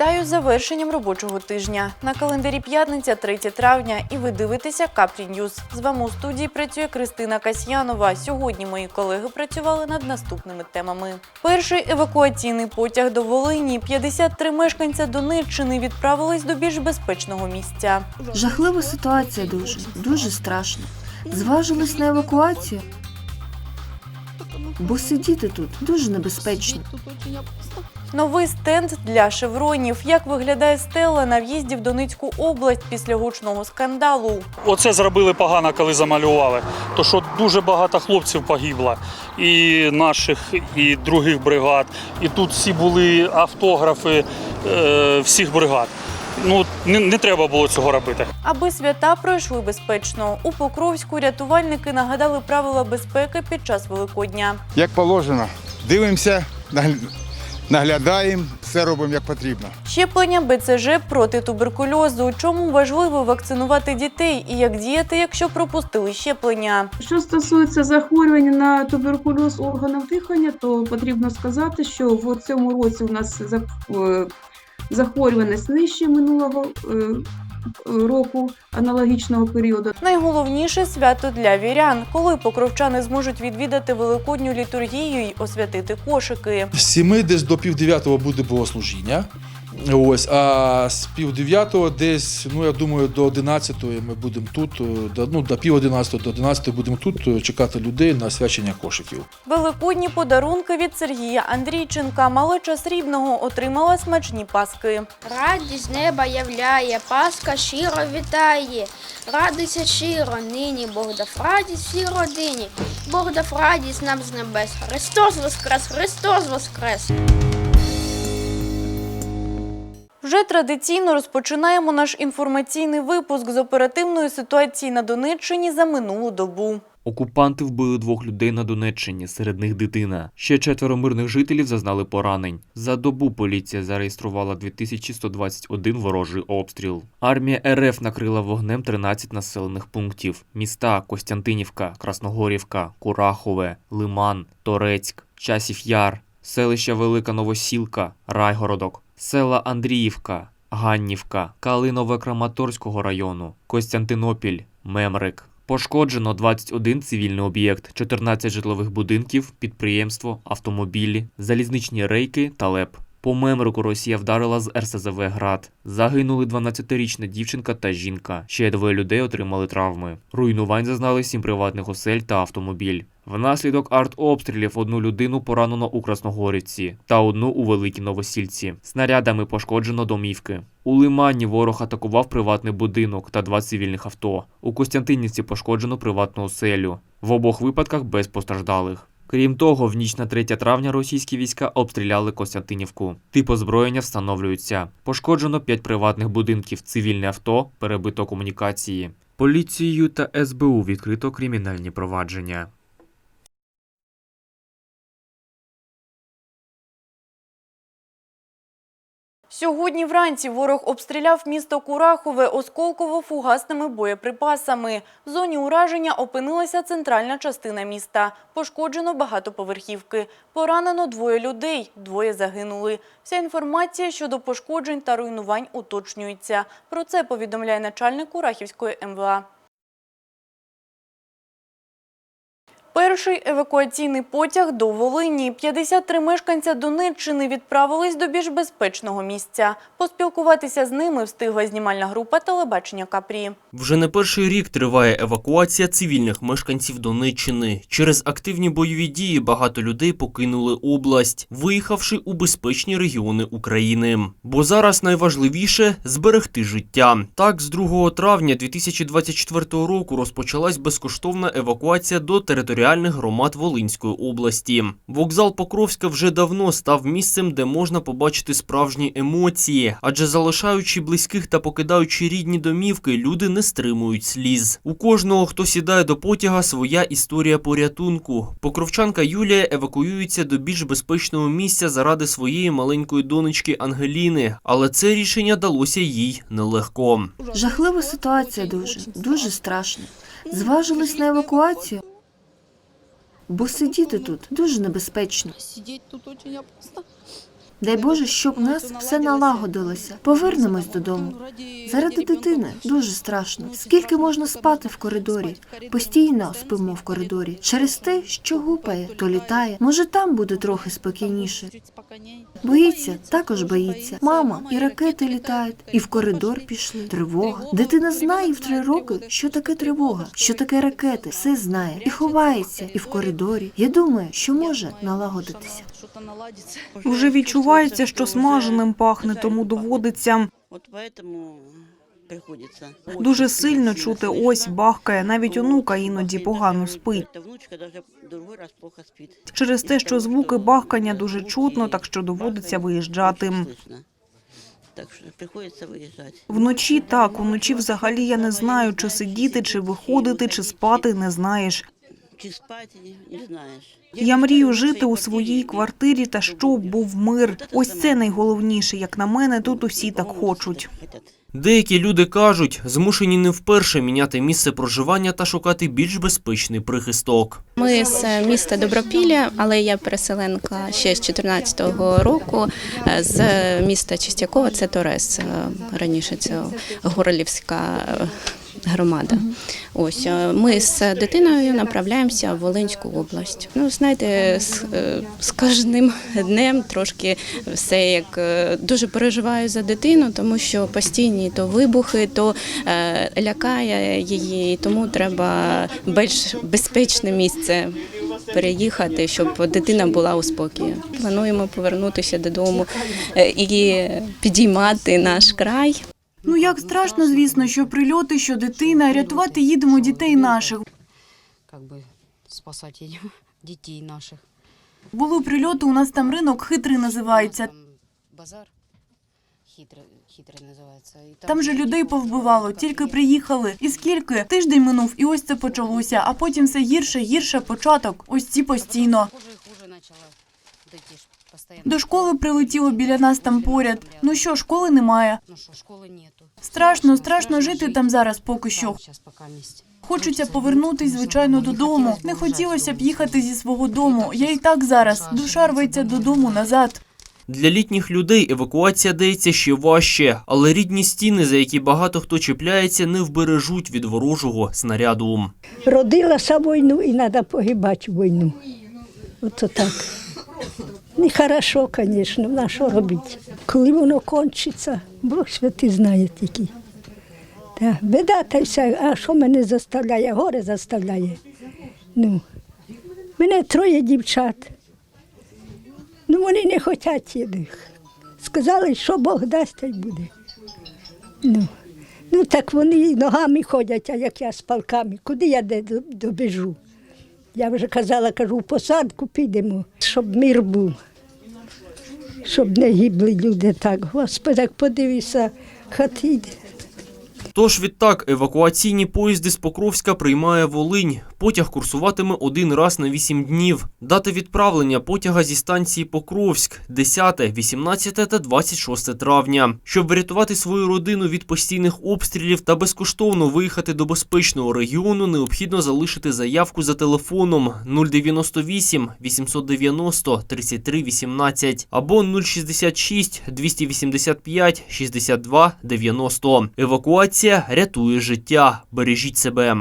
Вітаю з завершенням робочого тижня. На календарі п'ятниця, 3 травня, і ви дивитеся Капрі Ньюз. З вами у студії працює Кристина Касьянова. Сьогодні мої колеги працювали над наступними темами. Перший евакуаційний потяг до Волині. 53 мешканця Донеччини відправились до більш безпечного місця. Жахлива ситуація дуже, дуже страшно. Зважились на евакуацію, бо сидіти тут дуже небезпечно. Новий стенд для шевронів. Як виглядає стела на в'їзді в Донецьку область після гучного скандалу? Оце зробили погано, коли замалювали. То що дуже багато хлопців погибло, і наших, і других бригад. І тут всі були автографи е, всіх бригад. Ну не, не треба було цього робити. Аби свята пройшли безпечно. У Покровську рятувальники нагадали правила безпеки під час Великодня. як положено. Дивимося, нагля- наглядаємо, все робимо як потрібно. Щеплення БЦЖ проти туберкульозу. Чому важливо вакцинувати дітей і як діяти, якщо пропустили щеплення? Що стосується захворювання на туберкульоз органів дихання, то потрібно сказати, що в цьому році у нас е, захворюваність нижче минулого е, року аналогічного періоду. Найголовніше свято для вірян, коли покровчани зможуть відвідати великодню літургію й освятити кошики. З 7 десь до пів дев'ятого буде богослужіння. Ось, а з пів дев'ятого десь, ну я думаю, до 11 ми будемо тут, е, до, ну, до пів 11 до 11 будемо тут е, чекати людей на свячення кошиків. Великодні подарунки від Сергія Андрійченка. Малеча срібного отримала смачні паски. Радість неба являє, Пасха щиро вітає. Радуйся щиро, нині Бог дав радість всій родині. Бог дав радість нам з небес. Христос воскрес, Христос воскрес! Вже традиційно розпочинаємо наш інформаційний випуск з оперативної ситуації на Донеччині за минулу добу. Окупанти вбили двох людей на Донеччині, серед них дитина. Ще четверо мирних жителів зазнали поранень. За добу поліція зареєструвала 2121 ворожий обстріл. Армія РФ накрила вогнем 13 населених пунктів: міста Костянтинівка, Красногорівка, Курахове, Лиман, Торецьк, Часів Яр, селища Велика Новосілка, Райгородок, села Андріївка, Ганнівка, Калинове Краматорського району, Костянтинопіль, Мемрик. Пошкоджено 21 цивільний об'єкт, 14 житлових будинків, підприємство, автомобілі, залізничні рейки та ЛЕП. По Мемрику Росія вдарила з РСЗВ «Град». Загинули 12-річна дівчинка та жінка. Ще двоє людей отримали травми. Руйнувань зазнали сім приватних осель та автомобіль. Внаслідок артобстрілів одну людину поранено у Красногорівці та одну у Великій Новосільці. Снарядами пошкоджено домівки. У Лимані ворог атакував приватний будинок та два цивільних авто. У Костянтинівці пошкоджено приватну оселю. В обох випадках без постраждалих. Крім того, в ніч на 3 травня російські війська обстріляли Костянтинівку. Тип озброєння встановлюється. Пошкоджено 5 приватних будинків, цивільне авто, перебито комунікації. Поліцією та СБУ відкрито кримінальні провадження. Сьогодні вранці ворог обстріляв місто Курахове осколково-фугасними боєприпасами. В зоні ураження опинилася центральна частина міста. Пошкоджено багатоповерхівки. Поранено двоє людей, двоє загинули. Вся інформація щодо пошкоджень та руйнувань уточнюється. Про це повідомляє начальник Курахівської МВА. Перший евакуаційний потяг до Волині. 53 мешканця Донеччини відправились до більш безпечного місця. Поспілкуватися з ними встигла знімальна група телебачення Капрі. Вже не перший рік триває евакуація цивільних мешканців Донеччини. Через активні бойові дії багато людей покинули область, виїхавши у безпечні регіони України. Бо зараз найважливіше зберегти життя. Так, з 2 травня 2024 року розпочалась безкоштовна евакуація до територіальних громад Волинської області. Вокзал Покровська вже давно став місцем, де можна побачити справжні емоції, адже залишаючи близьких та покидаючи рідні домівки, люди не стримують сліз. У кожного, хто сідає до потяга, своя історія порятунку. Покровчанка Юлія евакуюється до більш безпечного місця заради своєї маленької донечки Ангеліни, але це рішення далося їй нелегко. Жахлива ситуація дуже, дуже страшно. Зважились на евакуацію, бо сидіти тут дуже небезпечно. Сидіти тут очень опасно. Дай Боже, щоб у нас все налагодилося. Повернемось додому. Заради дитини дуже страшно. Скільки можна спати в коридорі? Постійно спимо в коридорі. Через те, що гупає, то літає. Може, там буде трохи спокійніше. Боїться, також боїться. Мама, і ракети літають, і в коридор пішли. Тривога. Дитина знає в три роки, що таке тривога, що таке ракети. Все знає і ховається, і в коридорі. Я думаю, що може налагодитися. Вже відчувається, що смаженим пахне, тому доводиться дуже сильно чути ось бахкає. Навіть онука іноді погано спить. Через те, що звуки бахкання дуже чутно, так що доводиться виїжджати. Так що приходиться виїжджати. Вночі так, вночі взагалі я не знаю, чи сидіти, чи виходити, чи спати, не знаєш. Чи спати, не знаєш. Я мрію жити у своїй квартирі та щоб був мир. Ось це найголовніше, як на мене, тут усі так хочуть. Деякі люди кажуть, змушені не вперше міняти місце проживання та шукати більш безпечний прихисток. Ми з міста Добропілля, але я переселенка ще з 14-го року е, з міста Чистякова, це Торес. е, Раніше це Горлівська е, громада. Ось е, ми з дитиною направляємося в Волинську область. Ну, знаєте, з, е, з кожним днем трошки все як е, дуже переживаю за дитину, тому що постійні то вибухи, то лякає її, тому треба більш безпечне місце переїхати, щоб дитина була у спокої. Плануємо повернутися додому і підіймати наш край. Ну як страшно, звісно, що прильоти, що дитина, рятувати їдемо дітей наших. как бы спасать едем детей наших. Були прильоти, у нас там ринок хитрий називається. Там базар хитрый, хитрый называется. И Там же людей повбивало, тільки приїхали. І скільки? Тиждень минув, і ось це почалося. А потім все гірше, гірше початок. Ось ці постійно. хуже и хуже начало дойти ж постоянно. До школи прилетіло біля нас там поряд. Ну що, школи немає. Ну что, школы нету. Страшно, страшно жити там зараз поки що. Хочеться повернутись, звичайно, додому. Не хотілося б їхати зі свого дому. Я і так зараз. Душа рветься додому назад. Для літніх людей евакуація дається ще важче, але рідні стіни, за які багато хто чіпляється, не вбережуть від ворожого снаряду. Родилася війну і треба погибати в війну. Ото так. Нехорошо, звісно, на що робити. Коли воно кончиться, Бог святий знає тільки. Так, Беда та вся, а що мене заставляє? Горе заставляє. Ну, мене троє дівчат. Ну, вони не хочуть їх. Сказали, що Бог дасть, та й буде. Ну, ну так вони ногами ходять, а як я з палками. Куди я добіжу? Я вже казала, кажу, в посадку підемо, щоб мир був, щоб не гибли люди так. Господи, як подивися, хати. Тож відтак евакуаційні поїзди з Покровська приймає Волинь. Потяг курсуватиме один раз на 8 днів. Дати відправлення потяга зі станції Покровськ 10, 18 та 26 травня. Щоб врятувати свою родину від постійних обстрілів та безкоштовно виїхати до безпечного регіону, необхідно залишити заявку за телефоном 098 890 33 18 або 066 285 62 90. Евакуація рятує життя. Бережіть себе.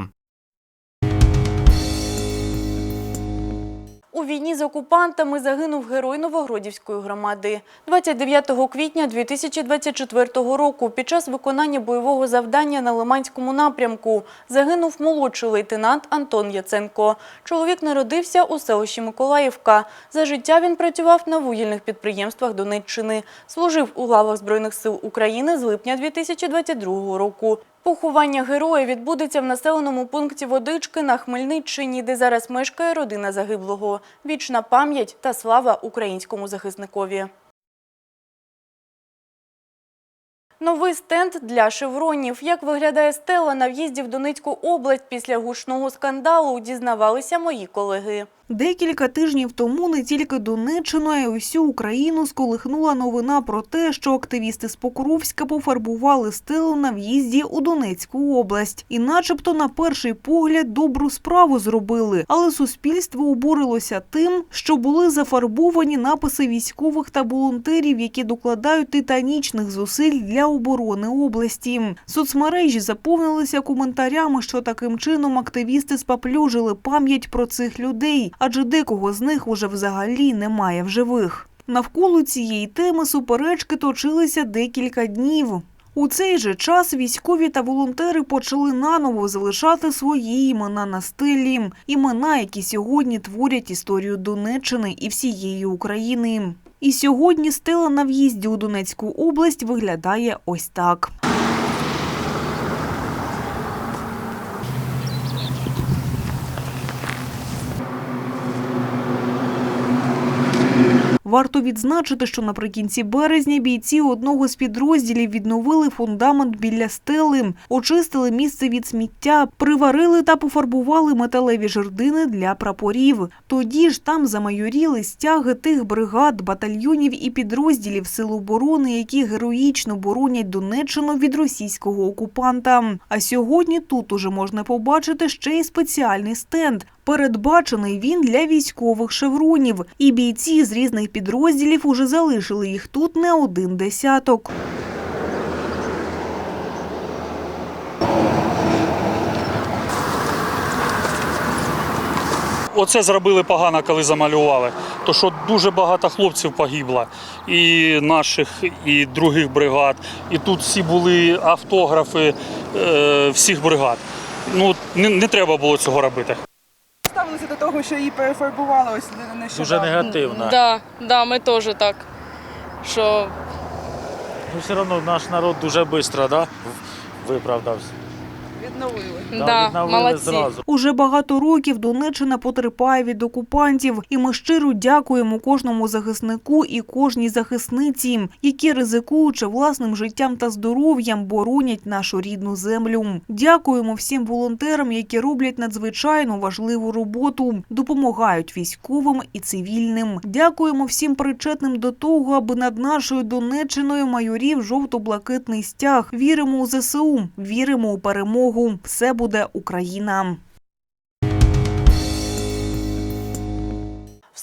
У війні з окупантами загинув герой Новогродівської громади. 29 квітня 2024 року під час виконання бойового завдання на Лиманському напрямку загинув молодший лейтенант Антон Яценко. Чоловік народився у селищі Миколаївка. За життя він працював на вугільних підприємствах Донеччини. Служив у лавах Збройних сил України з липня 2022 року. Поховання героя відбудеться в населеному пункті Водички на Хмельниччині, де зараз мешкає родина загиблого. Вічна пам'ять та слава українському захисникові. Новий стенд для шевронів. Як виглядає стела на в'їзді в Донецьку область після гучного скандалу, дізнавалися мої колеги. Декілька тижнів тому не тільки Донеччину, а й усю Україну сколихнула новина про те, що активісти з Покровська пофарбували стелу на в'їзді у Донецьку область. І начебто на перший погляд добру справу зробили. Але суспільство обурилося тим, що були зафарбовані написи військових та волонтерів, які докладають титанічних зусиль для оборони області. Соцмережі заповнилися коментарями, що таким чином активісти спаплюжили пам'ять про цих людей, адже декого з них уже взагалі немає в живих. Навколо цієї теми суперечки точилися декілька днів. У цей же час військові та волонтери почали наново залишати свої імена на стелі, імена, які сьогодні творять історію Донеччини і всієї України. І сьогодні стела на в'їзді у Донецьку область виглядає ось так. Варто відзначити, що наприкінці березня бійці одного з підрозділів відновили фундамент біля стели, очистили місце від сміття, приварили та пофарбували металеві жердини для прапорів. Тоді ж там замайоріли стяги тих бригад, батальйонів і підрозділів Сил оборони, які героїчно боронять Донеччину від російського окупанта. А сьогодні тут уже можна побачити ще й спеціальний стенд. Передбачений він для військових шевронів, і бійці з різних підрозділів уже залишили їх тут не один десяток. Оце зробили погано, коли замалювали. То що дуже багато хлопців погибло, і наших, і других бригад. І тут всі були автографи е, всіх бригад. Ну не, не треба було цього робити. Того, що її перефарбували ось нещодавно. Дуже негативно. Да, да, ми теж так. Що Ну, все одно наш народ дуже швидко да, виправдався. Відновили. да, відновили молодці. зразу. Уже багато років Донеччина потерпає від окупантів, і ми щиро дякуємо кожному захиснику і кожній захисниці, які ризикуючи власним життям та здоров'ям, боронять нашу рідну землю. Дякуємо всім волонтерам, які роблять надзвичайно важливу роботу, допомагають військовим і цивільним. Дякуємо всім причетним до того, аби над нашою Донеччиною майорів жовто-блакитний стяг. Віримо у ЗСУ, віримо у перемогу. Все буде Україна.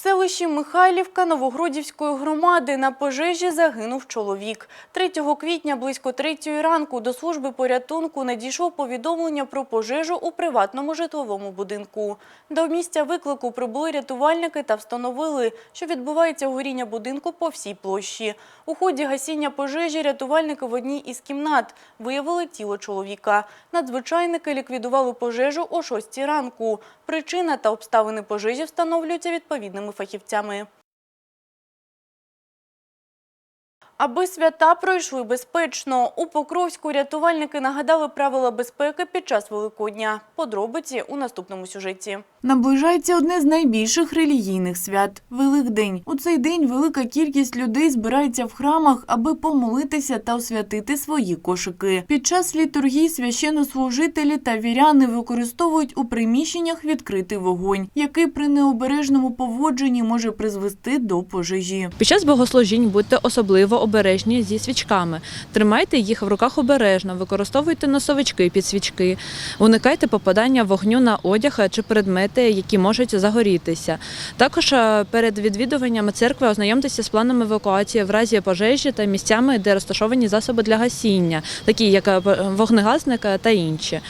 Селищі Михайлівка Новогродівської громади на пожежі загинув чоловік. 3 квітня близько 3 ранку до служби порятунку надійшло повідомлення про пожежу у приватному житловому будинку. До місця виклику прибули рятувальники та встановили, що відбувається горіння будинку по всій площі. У ході гасіння пожежі рятувальники в одній із кімнат виявили тіло чоловіка. Надзвичайники ліквідували пожежу о 6 ранку. Причина та обставини пожежі встановлюються відповідними фахівцями. Аби свята пройшли безпечно, у Покровську рятувальники нагадали правила безпеки під час Великодня. Подробиці у наступному сюжеті. Наближається одне з найбільших релігійних свят – Великдень. У цей день велика кількість людей збирається в храмах, аби помолитися та освятити свої кошики. Під час літургії священнослужителі та віряни використовують у приміщеннях відкритий вогонь, який при необережному поводженні може призвести до пожежі. Під час богослужінь будьте особливо обережні зі свічками. Тримайте їх в руках обережно, використовуйте носовички під свічки, уникайте попадання вогню на одяг чи предмети, які можуть загорітися. Також е, перед відвідуванням церкви ознайомтеся з планом евакуації в разі пожежі та місцями, де розташовані засоби для гасіння, такі як е, вогнегасник та інші.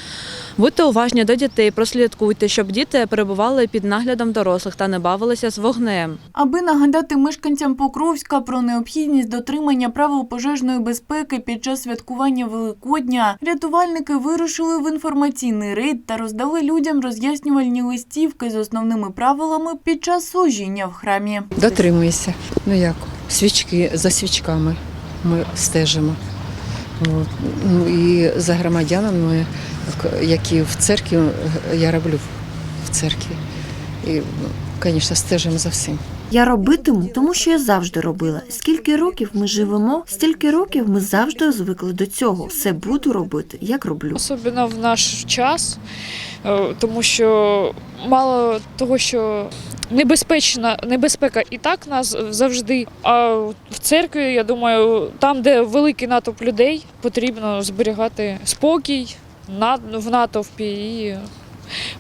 Будьте уважні до дітей, прослідкуйте, щоб діти перебували під наглядом дорослих та не бавилися з вогнем. Аби нагадати мешканцям Покровська про необхідність дотримання правил пожежної безпеки під час святкування Великодня, рятувальники вирушили в інформаційний рейд та роздали людям роз'яснювальні листівки з основними правилами під час служіння в храмі. Дотримуйся. Ну як, свічки за свічками ми стежимо. От. Ну і за громадянами, які в церкві, я роблю в церкві. І, звісно, стежимо за всім. Я робитиму, тому що я завжди робила. Скільки років ми живемо, стільки років ми завжди звикли до цього. Все буду робити, як роблю. Особливо в наш час, е, тому що мало того, що небезпечна небезпека і так нас завжди. А в церкві, я думаю, там, де великий натовп людей, потрібно зберігати спокій в натовпі і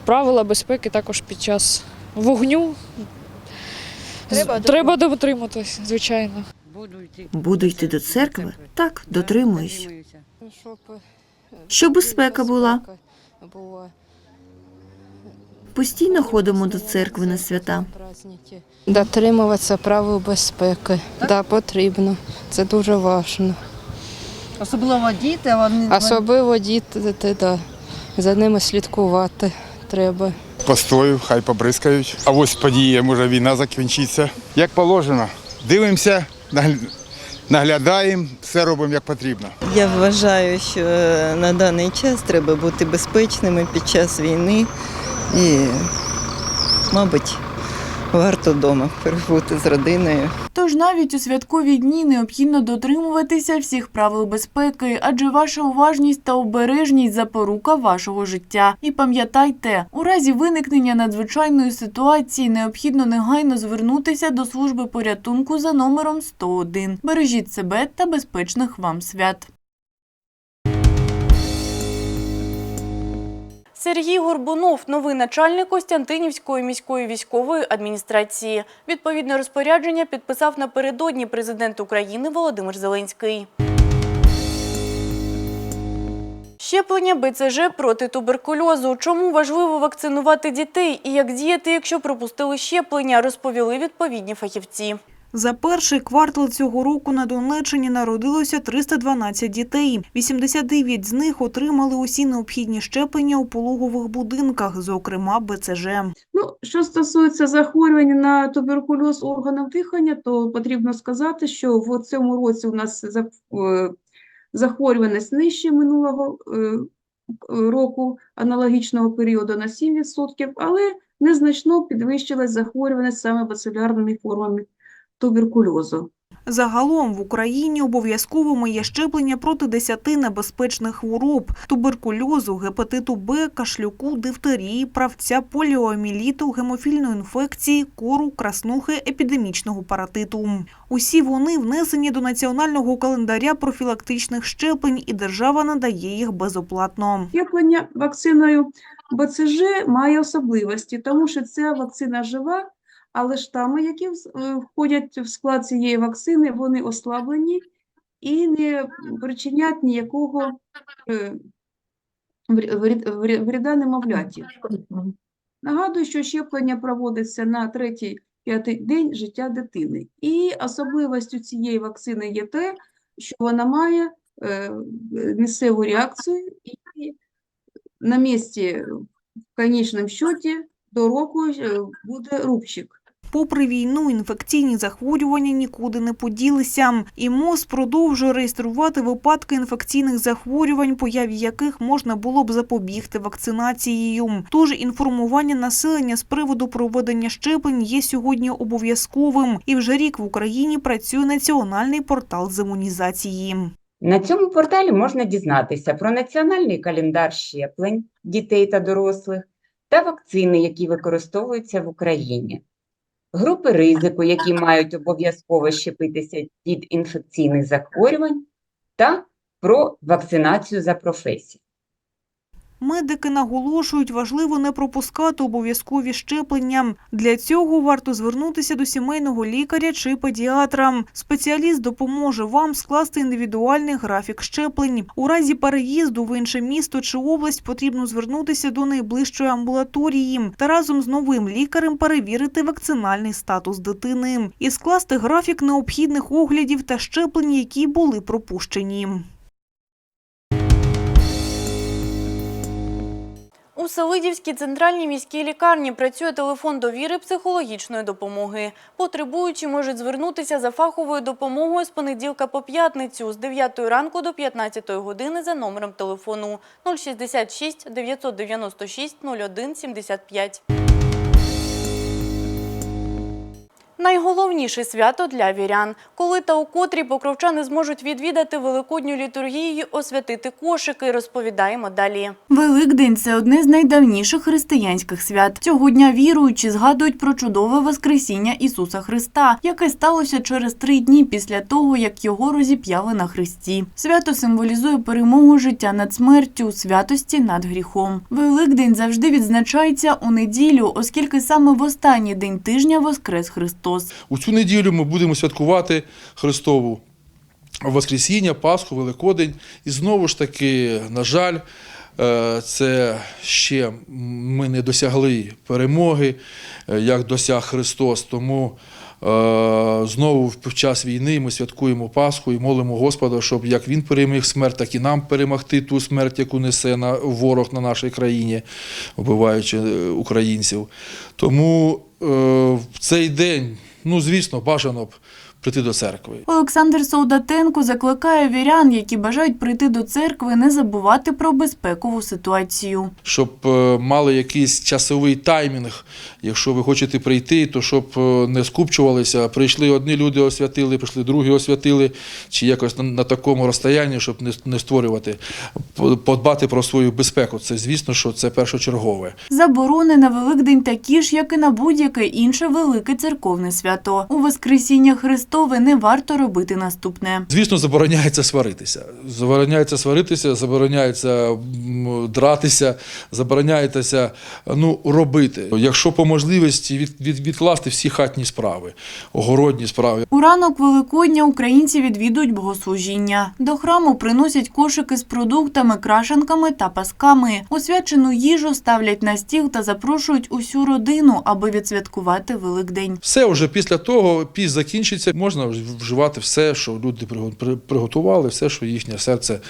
правила безпеки також під час вогню. Треба, Треба дотриматись, звичайно. Буду йти до церкви? Так, дотримуюсь. Щоб безпека була. Постійно ходимо до церкви на свята. Дотримуватися правил безпеки. Да, потрібно. Це дуже важливо. Особливо діти, вони Особливо діти, да. за ними слідкувати треба. Постою, хай побризкають. А ось подія, може війна закінчиться. Як положено. Дивимося, наглядаємо, все робимо як потрібно. Я вважаю, що на даний час треба бути безпечними під час війни і, мабуть, варто вдома перебути з родиною. Тож навіть у святкові дні необхідно дотримуватися всіх правил безпеки, адже ваша уважність та обережність запорука вашого життя. І пам'ятайте, у разі виникнення надзвичайної ситуації необхідно негайно звернутися до служби порятунку за номером 101. Бережіть себе та безпечних вам свят. Сергій Горбунов, новий начальник Костянтинівської міської військової адміністрації. Відповідне розпорядження підписав напередодні президент України Володимир Зеленський. Щеплення БЦЖ проти туберкульозу. Чому важливо вакцинувати дітей і як діяти, якщо пропустили щеплення, розповіли відповідні фахівці. За перший квартал цього року на Донеччині народилося 312 дітей. 89 з них отримали усі необхідні щеплення у пологових будинках, зокрема БЦЖ. Ну, що стосується захворювання на туберкульоз органів дихання, то потрібно сказати, що в цьому році у нас е, захворюваність нижче минулого е, року аналогічного періоду на 7%, але незначно підвищилась захворюваність саме бацилярними формами туберкульозу. Загалом в Україні обов'язковими є щеплення проти 10 небезпечних хвороб – туберкульозу, гепатиту Б, кашлюку, дифтерії, правця, поліоаміліту, гемофільної інфекції, кору, краснухи, епідемічного паратиту. Усі вони внесені до національного календаря профілактичних щеплень і держава надає їх безоплатно. Щеплення вакциною БЦЖ має особливості, тому що ця вакцина жива, але штами, які е, входять в склад цієї вакцини, вони ослаблені і не причинять ніякого е, вреда немовляті. Нагадую, що щеплення проводиться на третій-п'ятий день життя дитини. І особливістю цієї вакцини є те, що вона має е, місцеву реакцію і на місці в конечному счеті до року буде рубчик. Попри війну, інфекційні захворювання нікуди не поділися. І МОЗ продовжує реєструвати випадки інфекційних захворювань, появі яких можна було б запобігти вакцинацією. Тож інформування населення з приводу проведення щеплень є сьогодні обов'язковим. І вже рік в Україні працює національний портал з імунізації. На цьому порталі можна дізнатися про національний календар щеплень дітей та дорослих та вакцини, які використовуються в Україні, групи ризику, які мають обов'язково щепитися від інфекційних захворювань, та про вакцинацію за професією. Медики наголошують, важливо не пропускати обов'язкові щеплення. Для цього варто звернутися до сімейного лікаря чи педіатра. Спеціаліст допоможе вам скласти індивідуальний графік щеплень. У разі переїзду в інше місто чи область потрібно звернутися до найближчої амбулаторії та разом з новим лікарем перевірити вакцинальний статус дитини і скласти графік необхідних оглядів та щеплень, які були пропущені. У Селидівській центральній міській лікарні працює телефон довіри психологічної допомоги. Потребуючі можуть звернутися за фаховою допомогою з понеділка по п'ятницю з 9 ранку до 15 години за номером телефону 066 996 01 75. Найголовніше свято для вірян. Коли та у котрі покровчани зможуть відвідати великодню літургію, освятити кошики, розповідаємо далі. Великдень це одне з найдавніших християнських свят. Цього дня віруючі згадують про чудове Воскресіння Ісуса Христа, яке сталося через три дні після того, як його розіп'яли на хресті. Свято символізує перемогу життя над смертю, святості над гріхом. Великдень завжди відзначається у неділю, оскільки саме в останній день тижня воскрес Христос. У цю неділю ми будемо святкувати Христову Воскресіння, Пасху, Великодень. І знову ж таки, на жаль, е, це ще ми не досягли перемоги, е, як досяг Христос. Тому е, знову в час війни ми святкуємо Пасху і молимо Господа, щоб як Він переміг смерть, так і нам перемогти ту смерть, яку несе ворог на нашій країні, вбиваючи українців. Тому в цей день, ну звісно, бажано б прийти до церкви. Олександр Солдатенко закликає вірян, які бажають прийти до церкви, не забувати про безпекову ситуацію. Щоб е, мали якийсь часовий таймінг. Якщо ви хочете прийти, то щоб е, не скупчувалися. Прийшли одні люди, освятили, прийшли другі освятили, чи якось на, такому розстоянні, щоб не, створювати, подбати про свою безпеку. Це звісно, що це першочергове. Заборони на Великдень такі ж, як і на будь-яке інше велике церковне свято. У Воскресіння Христове не варто робити наступне. Звісно, забороняється сваритися. Забороняється сваритися, забороняється дратися, забороняється ну, робити. Якщо по можливості від, від, відкласти всі хатні справи, огородні справи. У ранок Великодня українці відвідують богослужіння. До храму приносять кошики з продуктами, крашенками та пасками. Освячену їжу ставлять на стіл та запрошують усю родину, аби відсвяткувати Великдень. Все вже після того піс закінчиться, можна вживати все, що люди приготували, все, що їхнє серце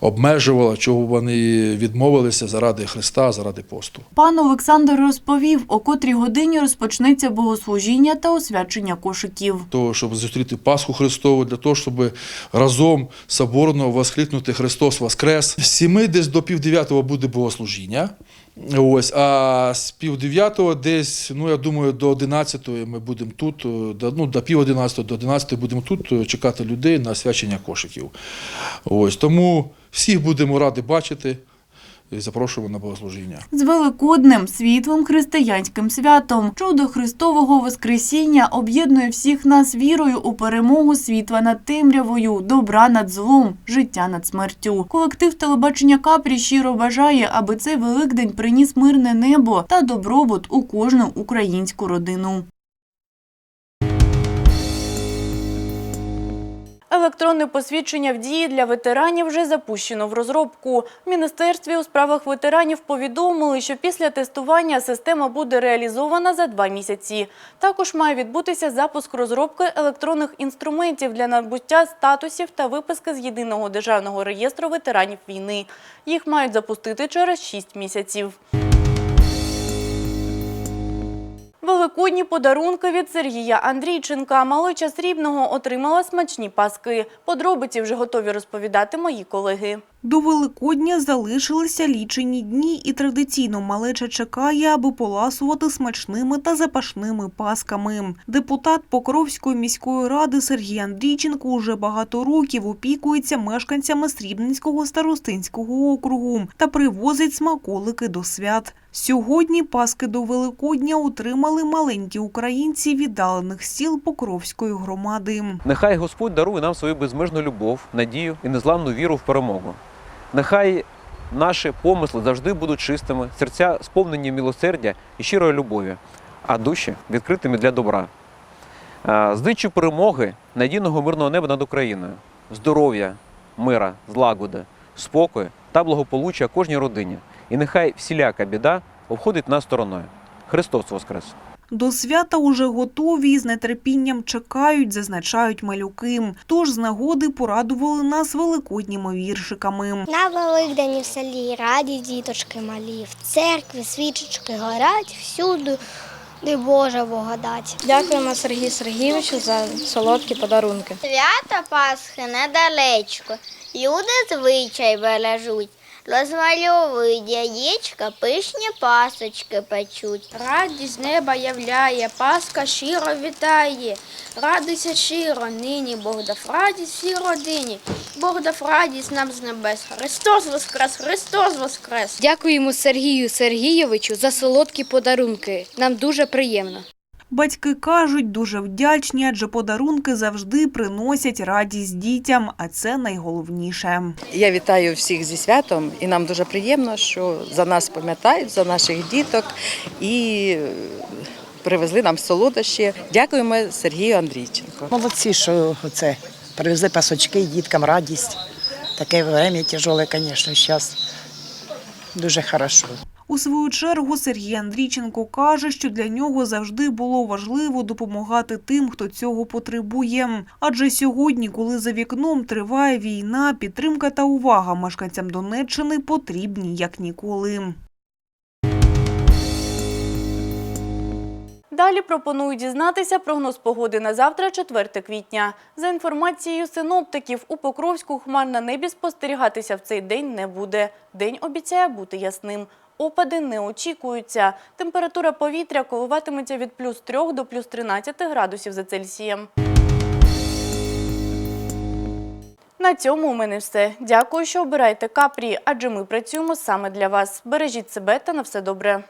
обмежувало, чого вони відмовилися заради Христа, заради посту. Пан Олександр розповів, о котрій годині розпочнеться богослужіння та освячення кошиків. того, щоб зустріти Пасху Христову, для того, щоб разом соборно воскликнути Христос Воскрес. З сіми десь до півдев'ятого буде богослужіння. Ось, а з пів дев'ятого десь, ну я думаю, до одинадцятої ми будемо тут, е, до, ну, до пів одинадцятого, до одинадцятої будемо тут е, чекати людей на свячення кошиків. Ось, тому всіх будемо раді бачити запрошуємо на богослужіння. З Великоднем, світлим християнським святом. Чудо Христового Воскресіння об'єднує всіх нас вірою у перемогу світла над темрявою, добра над злом, життя над смертю. Колектив телебачення Капрі щиро бажає, аби цей Великдень приніс мирне небо та добробут у кожну українську родину. Електронне посвідчення в дії для ветеранів вже запущено в розробку. В Міністерстві у справах ветеранів повідомили, що після тестування система буде реалізована за два місяці. Також має відбутися запуск розробки електронних інструментів для набуття статусів та виписки з єдиного державного реєстру ветеранів війни. Їх мають запустити через 6 місяців. Великодні подарунки від Сергія Андрійченка. Малича Срібного отримала смачні паски. Подробиці вже готові розповідати мої колеги. До Великодня залишилися лічені дні, і традиційно малеча чекає, аби поласувати смачними та запашними пасками. Депутат Покровської міської ради Сергій Андрійченко уже багато років опікується мешканцями Срібненського старостинського округу та привозить смаколики до свят. Сьогодні паски до Великодня отримали маленькі українці віддалених сіл Покровської громади. Нехай Господь дарує нам свою безмежну любов, надію і незламну віру в перемогу. Нехай наші помисли завжди будуть чистими, серця сповнені милосердя і щирої любові, а душі відкритими для добра. Е, З дичу перемоги, надійного мирного неба над Україною, здоров'я, мира, злагоди, спокою та благополуччя кожній родині. І нехай всіляка біда обходить нас стороною. Христос Воскрес! До свята уже готові і з нетерпінням чекають, зазначають малюки. Тож з нагоди порадували нас великодніми віршиками. На Великдені в селі раді діточки малі, в церкві свічечки горять, всюди де Божа благодать. Дякуємо Сергію Сергійовичу за солодкі подарунки. Свята Пасхи недалечко, люди звичай бережуть, Розмальовують яєчка, пишні пасочки печуть. Радість неба являє, Пасха щиро вітає. Радуйся щиро, нині Бог дав радість всій родині. Бог дав радість нам з небес. Христос воскрес, Христос воскрес. Дякуємо Сергію Сергійовичу за солодкі подарунки. Нам дуже приємно. Батьки кажуть, дуже вдячні, адже подарунки завжди приносять радість дітям, а це найголовніше. Я вітаю всіх зі святом, і нам дуже приємно, що за нас пам'ятають, за наших діток і е, привезли нам солодощі. Дякуємо Сергію Андрійченко. Молодці, що це привезли пасочки, діткам радість. Таке время тяжеле, звісно, зараз дуже хорошо. У свою чергу Сергій Андрійченко каже, що для нього завжди було важливо допомагати тим, хто цього потребує. Адже сьогодні, коли за вікном триває війна, підтримка та увага мешканцям Донеччини потрібні як ніколи. Далі пропоную дізнатися прогноз погоди на завтра, 4 квітня. За інформацією синоптиків, у Покровську хмар на небі спостерігатися в цей день не буде. День обіцяє бути ясним. Опади не очікуються. Температура повітря коливатиметься від плюс 3 до плюс 13 градусів за Цельсієм. На цьому у мене все. Дякую, що обираєте Капрі, адже ми працюємо саме для вас. Бережіть себе та на все добре.